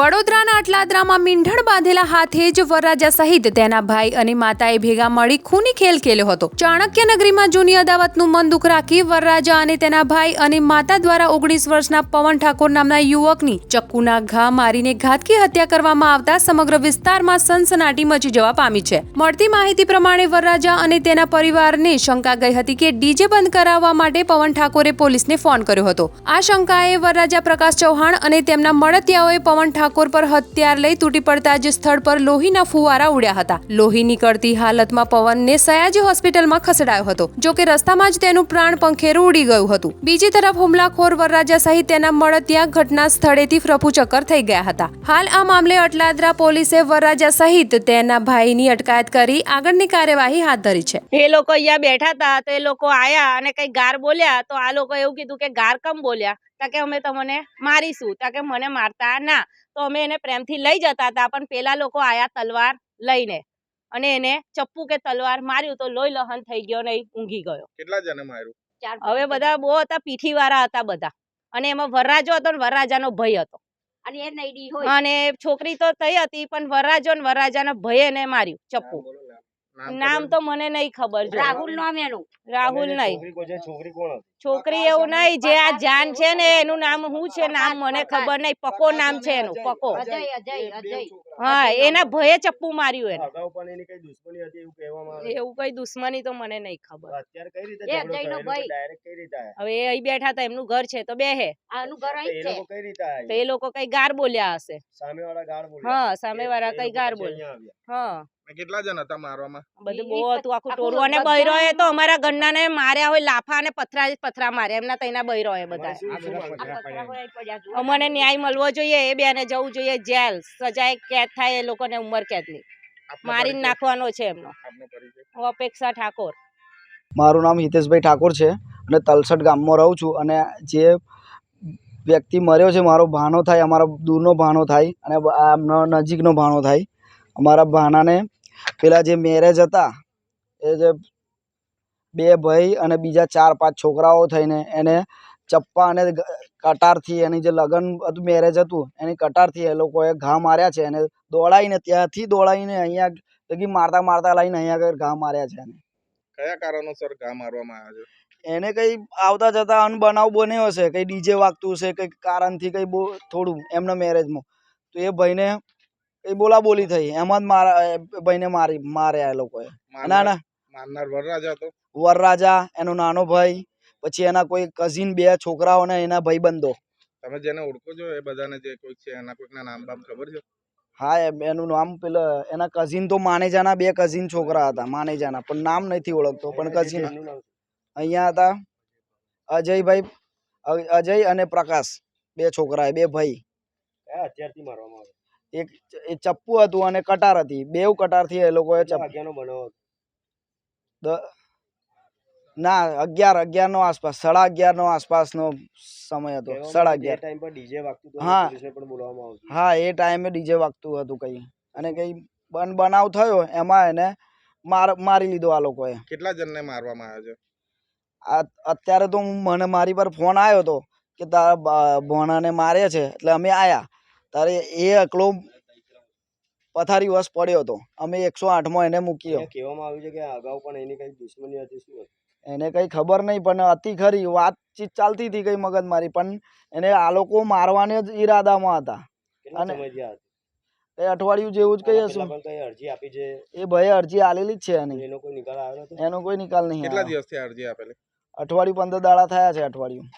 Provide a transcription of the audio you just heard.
વડોદરાના અટલાદરામાં મીંઢણ બાંધેલા હાથે જ વરરાજા સહિત તેના ભાઈ અને માતાએ ભેગા મળી ખૂની ખેલ ખેલ્યો હતો. ચાણક્ય નગરીમાં જૂની અદાવતનું મન દુઃખ રાખી વરરાજા અને તેના ભાઈ અને માતા દ્વારા ઓગણીસ વર્ષના પવન ઠાકોર નામના યુવકની ચક્કુના ઘા મારીને ઘાતકી હત્યા કરવામાં આવતા સમગ્ર વિસ્તારમાં સનસનાટી મચી જવા પામી છે. મળતી માહિતી પ્રમાણે વરરાજા અને તેના પરિવારને શંકા ગઈ હતી કે ડીજે બંધ કરાવવા માટે પવન ઠાકોરે પોલીસને ફોન કર્યો હતો. આ શંકાએ વરરાજા પ્રકાશ ચૌહાણ અને તેમના મળતિયાઓએ પવન ઠાકોર પર હથિયાર લઈ તૂટી પડતા જ સ્થળ પર લોહીના ફુવારા ઉડ્યા હતા. લોહી નીકળતી હાલતમાં પવનને સયાજી હોસ્પિટલમાં ખસેડાયો હતો, જો કે રસ્તામાં જ તેનું પ્રાણ પંખેરું ઉડી ગયું હતું. બીજી તરફ હુમલાખોર વરરાજા સહિત તેના મળતિયા ઘટના સ્થળેથી ફ્રફુચક્કર થઈ ગયા હતા. હાલ આ મામલે અટલાદરા પોલીસે વરરાજા સહિત તેના ભાઈની અટકાયત કરી આગળની કાર્યવાહી હાથ ધરી છે. એ લોકો અહીંયા બેઠા હતા, તો એ લોકો આયા અને કઈ ગાર બોલ્યા, તો આ લોકો એવું કીધું કે ગાર કમ બોલ્યા? કે અમે તમને મારીશું તા કે મને મારતા ના. તો અમે એને પ્રેમથી લઈ જતા હતા પણ પેલા લોકો આયા તલવાર લઈને. અને એને ચપ્પુ કે તલવાર માર્યું તો લોહી લહન થઈ ગયો ને ઊંઘી ગયો. કેટલા જણે માર્યું? હવે બધા બહુ હતા પીઠી વાળા હતા બધા. અને એમાં વરરાજો હતો ને વરરાજાનો ભય હતો. અને એ નઈડી હોય. અને છોકરી તો થઈ હતી પણ વરરાજો ને વરરાજાનો ભય એને માર્યું ચપ્પુ. નામ તો મને નહીં ખબર જો. રાહુલ નામ એનું. રાહુલ નહીં છોકરી કોણ છોકરી એવું નહીં જે આ જાન છે ને એનું નામ શું છે નામ મને ખબર નહીં પકો નામ છે એનું પકો. અજય અજય અજય હા એના ભયે ચપ્પુ માર્યું એને. અગાઉ પણ એની કઈ દુશ્મની હતી એવું કહેવામાં આવે? એવું કઈ દુશ્મની તો મને નહીં ખબર? હવે એ અહીં બેઠા હતા એમનું ઘર છે તો બે હે તો એ લોકો કઈ રીતે આયા? તો એ લોકો કઈ ગાર બોલ્યા હશે. સામેવાળા ગાળ બોલ્યા? હા સામે વાળા કઈ ગાર બોલ્યા. હા. કેટલા જણ હતા મારવામાં? બધું બહુ હતું આખું ટોળું અને બૈરો એ તો અમારા ઘરના ને માર્યા હોય લાફા અને પથરા પથરા માર્યા એમના તઈના એ બધા. અમને ન્યાય મળવો જોઈએ એ બેને જવું જોઈએ જેલ સજાએ કેદ થાય એ લોકોને ઉંમર કેદની. પરિચય? નાખવાનો છે એમનો. અપેક્ષા ઠાકોર. મારું નામ હિતેશભાઈ ઠાકોર છે અને તલસટ ગામમાં રહું છું અને જે વ્યક્તિ મર્યો છે મારો ભાણો થાય અમારો દૂરનો ભાણો થાય અને આમનો નજીકનો ભાણો થાય. અમારા ભાણાને પેલા જે મેરેજ હતા એ જે બે ભાઈ અને બીજા ચાર પાંચ છોકરાઓ થઈને એને ચપ્પા અને કટારથી એની જે લગ્ન હતું મેરેજ હતું એની કટારથી એ લોકોએ ઘા માર્યા છે. અને દોડાઈને ત્યાંથી દોડાઈને અહીંયા લગી મારતા મારતા લાવીને અહીંયા આગળ ઘા માર્યા છે એને. કયા કારણોસર ઘા મારવામાં આવ્યા છે? એને કઈ આવતા જતા અનબનાવ બન્યો હશે કઈ ડીજે વાગતું હશે કઈ કારણથી કઈ બહુ થોડું એમના મેરેજમાં તો એ ભાઈને કઈ બોલા બોલી થઈ. એમાં જ મારા એ ભાઈને મારી માર્યા એ લોકોએ. ના ના. મારનાર વરરાજા હતો વરરાજા એનો નાનો ભાઈ પછી એના કોઈ કઝિન બે છોકરાઓ ને એના ભાઈબંધો. તમે જેને ઓળખો છો એ બધાને જે કોઈ છે એના કોઈકના નામ બામ ખબર છે? હા એનું નામ પેલા એના કઝિન તો માનેજાના બે કઝિન છોકરા હતા માનેજાના પણ નામ નથી ઓળખતો પણ કઝિન? અહીંયા હતા અજયભાઈ અજય અને પ્રકાશ બે છોકરા બે ભાઈ. અત્યારથી મારવામાં આવ્યા? એક એ ચપ્પુ હતું અને કટાર હતી. બેવ કટારથી એ લોકોએ ના અગિયાર અગિયાર નો આસપાસ સાડા અગિયાર નો આસપાસનો સમય હતો. સાડા અગિયાર. પર વાગતું હા. પોલીસને પણ બોલાવવામાં આવતું. હા એ ટાઈમે ડીજે વાગતું હતું કઈ. અને કઈ બન બનાવ થયો એમાં એને માર મારી લીધો આ લોકોએ. કેટલા જણને મારવામાં આવ્યો છે? આ અત્યારે તો હું મને મારી પર ફોન આવ્યો હતો કે તારા ભોણાને મારે છે એટલે અમે આયા. તારે એ એકલો પથારી વસ પડ્યો હતો. અમે એકસો આઠમાં એને મૂક્યો. કહેવામાં આવ્યું છે કે અગાઉ પણ એની કઈ દુશ્મની હતી શું એને કઈ ખબર નહીં પણ હતી ખરી વાતચીત ચાલતી હતી કઈ મગજમારી પણ એને આ લોકો મારવાને જ ઈરાદામાં હતા. અને-? કઈ અઠવાડિયું જેવું જ કહીએ હશે શું? અરજી આપી છે? એ ભાઈ અરજી આલેલી જ છે એની. એનો કોઈ નિકાલ આવ્યો એનો કોઈ નિકાલ નહીં કેટલા. દિવસથી અરજી આપેલી? અઠવાડિયું પંદર દાડા થયા છે અઠવાડિયું.